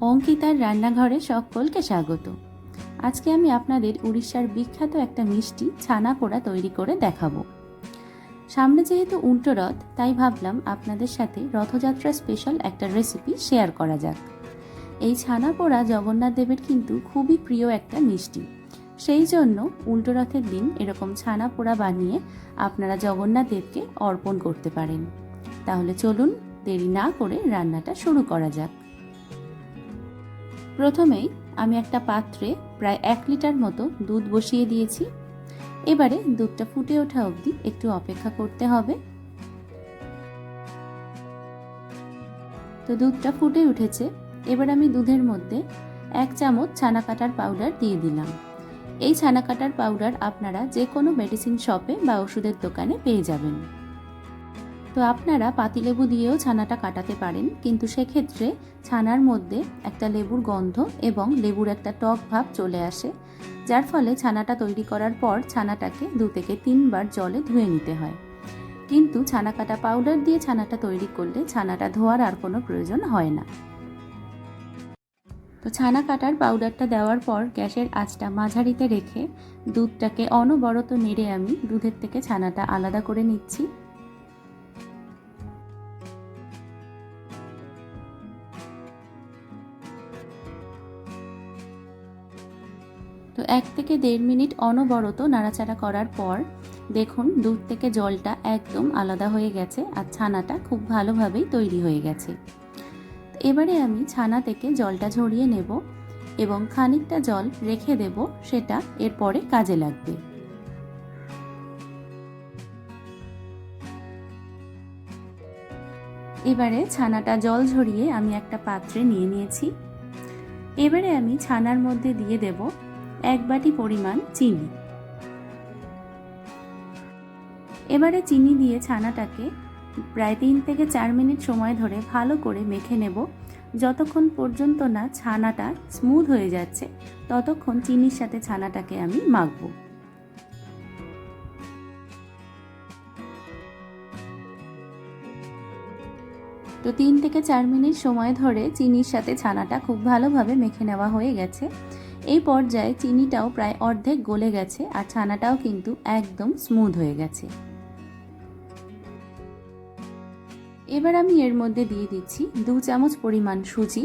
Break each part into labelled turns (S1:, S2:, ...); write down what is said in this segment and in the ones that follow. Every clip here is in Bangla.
S1: অঙ্কিতার রান্নাঘরে সকলকে স্বাগত। আজকে আমি আপনাদের উড়িষ্যার বিখ্যাত একটা মিষ্টি ছানা পোড়া তৈরি করে দেখাবো। সামনে যেহেতু উল্টো রথ, তাই ভাবলাম আপনাদের সাথে রথযাত্রা স্পেশাল একটা রেসিপি শেয়ার করা যাক। এই ছানা পোড়া জগন্নাথ দেবের কিন্তু খুবই প্রিয় একটা মিষ্টি। সেই জন্য উল্টো রথের দিন এরকম ছানা পোড়া বানিয়ে আপনারা জগন্নাথ দেবকে অর্পণ করতে পারেন। তাহলে চলুন দেরি না করে রান্নাটা শুরু করা যাক। প্রথমেই আমি একটা পাত্রে প্রায় এক লিটার মতো দুধ বসিয়ে দিয়েছি। এবারে দুধটা ফুটে ওঠা অবধি একটু অপেক্ষা করতে হবে। তো দুধটা ফুটে উঠেছে। এবার আমি দুধের মধ্যে এক চামচ ছানা কাটার পাউডার দিয়ে দিলাম। এই ছানা কাটার পাউডার আপনারা যে কোনো মেডিসিন শপে বা ওষুধের দোকানে পেয়ে যাবেন। তো আপনারা পাতিলেবু দিয়েও ছানাটা কাটাতে পারেন, কিন্তু সেক্ষেত্রে ছানার মধ্যে একটা লেবুর গন্ধ এবং লেবুর একটা টক ভাব চলে আসে, যার ফলে ছানাটা তৈরি করার পর ছানাটাকে দু থেকে তিনবার জলে ধুয়ে নিতে হয়। কিন্তু ছানা কাটা পাউডার দিয়ে ছানাটা তৈরি করলে ছানাটা ধোয়ার আর কোনো প্রয়োজন হয় না। তো ছানা কাটার পাউডারটা দেওয়ার পর গ্যাসের আঁচটা মাঝারিতে রেখে দুধটাকে অনবরত নেড়ে আমি দুধের থেকে ছানাটা আলাদা করে নিচ্ছি। তো এক থেকে দেড় মিনিট অনবরত নাড়াচাড়া করার পর দেখুন দুধ থেকে জলটা একদম আলাদা হয়ে গেছে আর ছানাটা খুব ভালোভাবেই তৈরি হয়ে গেছে। এবারে আমি ছানা থেকে জলটা ঝরিয়ে নেব এবং খানিকটা জল রেখে দেব, সেটা এরপরে কাজে লাগবে। এবারে ছানাটা জল ঝরিয়ে আমি একটা পাত্রে নিয়ে নিয়েছি। এবারে আমি ছানার মধ্যে দিয়ে দেব এক বাটি পরিমাণ চিনি। এবারে চিনি দিয়ে ছানাটাকে প্রায় তিন থেকে চার মিনিট সময় ধরে ভালো করে মেখে নেব। যতক্ষণ পর্যন্ত না ছানাটা স্মুথ হয়ে যাচ্ছে, ততক্ষণ চিনির সাথে ছানাটাকে আমি মাখবো। তো তিন থেকে চার মিনিট সময় ধরে চিনির সাথে ছানাটা খুব ভালোভাবে মেখে নেওয়া হয়ে গেছে। এই পর্যায়ে চিনিটাও প্রায় অর্ধেক গলে গেছে আর ছানাটাও কিন্তু একদম স্মুথ হয়ে গেছে। এবার আমি এর মধ্যে দিয়ে দিচ্ছি দু চামচ পরিমাণ সুজি।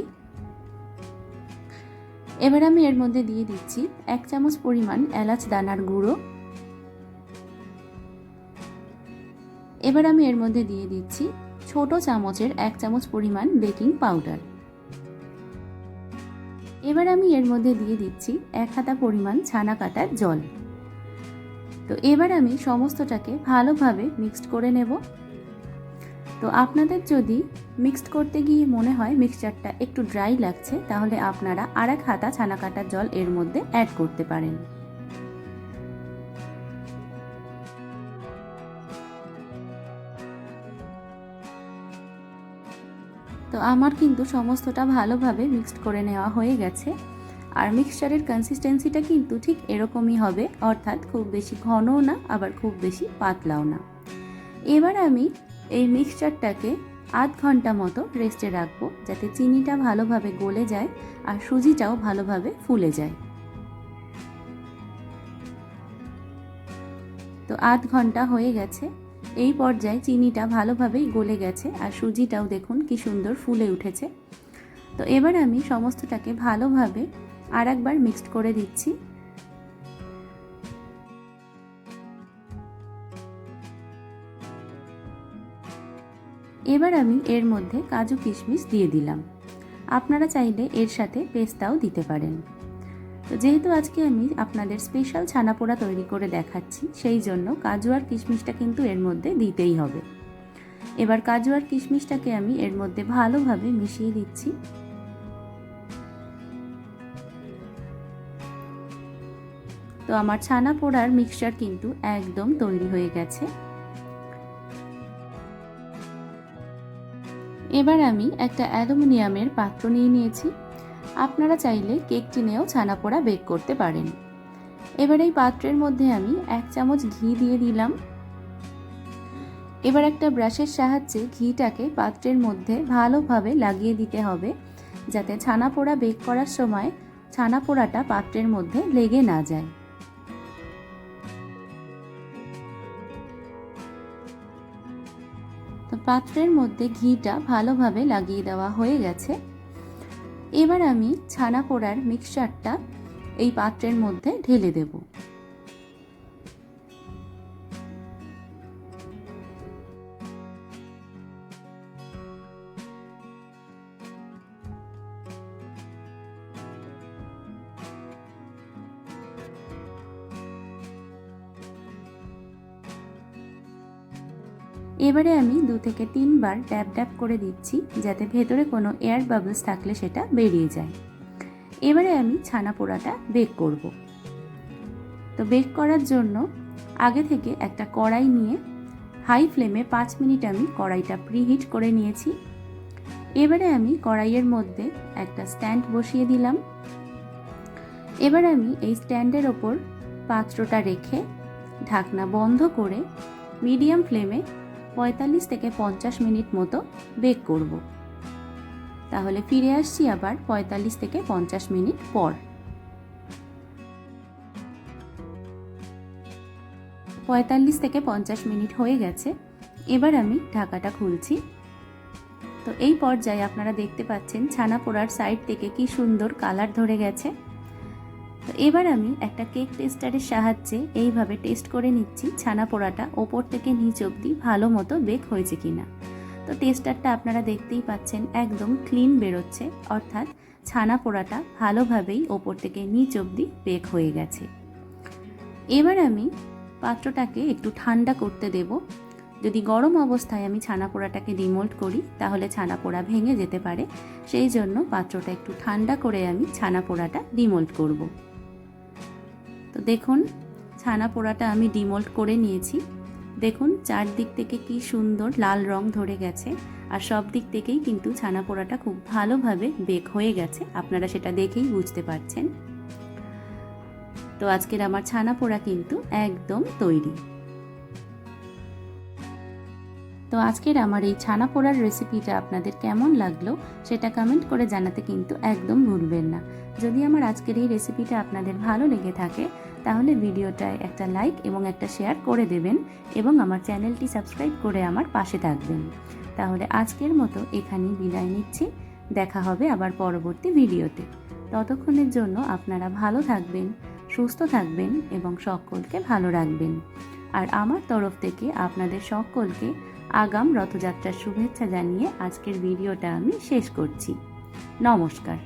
S1: এবার আমি এর মধ্যে দিয়ে দিচ্ছি এক চামচ পরিমাণ এলাচ দানার গুঁড়ো। এবার আমি এর মধ্যে দিয়ে দিচ্ছি ছোট চামচের এক চামচ পরিমাণ বেকিং পাউডার। এবার আমি এর মধ্যে দিয়ে দিচ্ছি এক হাতা পরিমাণ ছানা কাটার জল। তো এবার আমি সমস্তটাকে ভালোভাবে মিক্সড করে নেব। তো আপনাদের যদি মিক্সড করতে গিয়ে মনে হয় মিক্সচারটা একটু ড্রাই লাগছে, তাহলে আপনারা আর এক হাতা ছানা কাটার জল এর মধ্যে অ্যাড করতে পারেন। আমার কিন্তু সমস্তটা ভালোভাবে মিক্সড করে নেওয়া হয়ে গেছে। আর মিক্সচারের কনসিস্টেন্সিটা কিন্তু ঠিক এরকমই হবে, অর্থাৎ খুব বেশি ঘনও না, আবার খুব বেশি পাতলাও না। এবার আমি এই মিক্সচারটাকে আধ ঘণ্টা মতো রেস্টে রাখব, যাতে চিনিটা ভালোভাবে গলে যায় আর সুজিটাও ভালোভাবে ফুলে যায়। তো আধ ঘণ্টা হয়ে গেছে। এই পর্যায়ে চিনিটা ভালোভাবেই গলে গেছে আর সুজিটাও দেখুন কি সুন্দর ফুলে উঠেছে। তো এবার আমি সমস্তটাকে ভালোভাবে আর একবার মিক্সড করে দিচ্ছি। এবার আমি এর মধ্যে কাজু কিশমিশ দিয়ে দিলাম। আপনারা চাইলে এর সাথে পেস্তাও দিতে পারেন। তো যেহেতু আজকে আমি আপনাদের স্পেশাল ছানা পোড়া তৈরি করে দেখাচ্ছি, সেই জন্য কাজু আর কিশমিশটা কিন্তু এর মধ্যে দিতেই হবে। এবার কাজু আর কিশমিশটাকে আমি এর মধ্যে ভালোভাবে মিশিয়ে দিচ্ছি। তো আমার ছানা পোড়ার মিক্সচার কিন্তু একদম তৈরি হয়ে গেছে। এবার আমি একটা অ্যালুমিনিয়ামের পাত্র নিয়ে নিয়েছি। আপনারা চাইলে কেক টিনেও ছানা পোড়া বেক করতে পারেন। এবার এই পাত্রের মধ্যে আমি এক চামচ ঘি দিয়ে দিলাম। এবার একটা ব্রাশের সাহায্যে ঘিটাকে পাত্রের মধ্যে ভালোভাবে লাগিয়ে দিতে হবে, যাতে ছানা পোড়া বেক করার সময় ছানা পোড়াটা পাত্রের মধ্যে লেগে না যায়। তো পাত্রের মধ্যে ঘিটা ভালোভাবে লাগিয়ে দেওয়া হয়ে গেছে। এবার আমি ছানা পোড়ার মিক্সচারটা এই পাত্রের মধ্যে ঢেলে দেব। এবারে আমি দু থেকে তিনবার ড্যাব ড্যাব করে দিচ্ছি যাতে ভেতরে কোনো এয়ার বাবলস থাকলে সেটা বেরিয়ে যায়। এবারে আমি ছানা পোড়াটা বেক করব। তো বেক করার জন্য আগে থেকে একটা কড়াই নিয়ে হাই ফ্লেমে পাঁচ মিনিট আমি কড়াইটা প্রিহিট করে নিয়েছি। এবারে আমি কড়াইয়ের মধ্যে একটা স্ট্যান্ড বসিয়ে দিলাম। এবার আমি এই স্ট্যান্ডের ওপর পাত্রটা রেখে ঢাকনা বন্ধ করে মিডিয়াম ফ্লেমে পঁয়তাল্লিশ থেকে পঞ্চাশ মিনিট মতো বেক করব। তাহলে ফিরে আসছি আবার পঁয়তাল্লিশ থেকে পঞ্চাশ মিনিট পর। পঁয়তাল্লিশ থেকে পঞ্চাশ মিনিট হয়ে গেছে। এবার আমি ঢাকাটা খুলছি। তো এই পর্যায়ে আপনারা দেখতে পাচ্ছেন ছানা পোড়ার সাইড থেকে কি সুন্দর কালার ধরে গেছে। তো এবার আমি একটা কেক টেস্টারের সাহায্যে এইভাবে টেস্ট করে নিচ্ছি ছানা পোড়াটা। ওপর থেকে নিচ অবধি ভালো মতো বেক হয়েছে কিনা। তো টেস্টারটা আপনারা দেখতেই পাচ্ছেন একদম ক্লিন বেরোচ্ছে। অর্থাৎ ছানা পোড়াটা ভালোভাবেই ওপর থেকে নিচ অবধি বেক হয়ে গেছে। এবার আমি পাত্রটাকে একটু ঠান্ডা করতে দেব। যদি গরম অবস্থায় আমি ছানা পোড়াটাকে ডিমোল্ড করি, তাহলে ছানা পোড়া ভেঙে যেতে পারে। সেই জন্য পাত্রটা একটু ঠান্ডা করে আমি ছানা পোড়াটা ডিমোল্ড করব। তো দেখুন, ছানা পোড়াটা আমি ডিমোল্ড করে নিয়েছি। দেখুন, চারদিক থেকে কি সুন্দর লাল রং ধরে গেছে আর সব দিক থেকেই কিন্তু ছানা পোড়াটা খুব ভালোভাবে বেক হয়ে গেছে। আপনারা সেটা দেখেই বুঝতে পারছেন। তো আজকের আমার ছানা পোড়া কিন্তু একদম তৈরি। তো আজকের আমার এই ছানা পোড়ার রেসিপিটা আপনাদের কেমন লাগল সেটা কমেন্ট করে জানাতে কিন্তু একদম ভুলবেন না। যদি আমার আজকের এই রেসিপিটা আপনাদের ভালো লেগে থাকে তাহলে ভিডিওটায় একটা লাইক এবং একটা শেয়ার করে দেবেন এবং আমার চ্যানেলটি সাবস্ক্রাইব করে আমার পাশে থাকবেন। তাহলে আজকের মতো এখানেই বিদায় নিচ্ছি। দেখা হবে আবার পরবর্তী ভিডিওতে। ততক্ষণের জন্য আপনারা ভালো থাকবেন, সুস্থ থাকবেন এবং সকলকে ভালো রাখবেন। আর আমার তরফ থেকে আপনাদের সকলকে আগাম রথযাত্রার শুভেচ্ছা জানিয়ে আজকের ভিডিওটা আমি শেষ করছি। নমস্কার।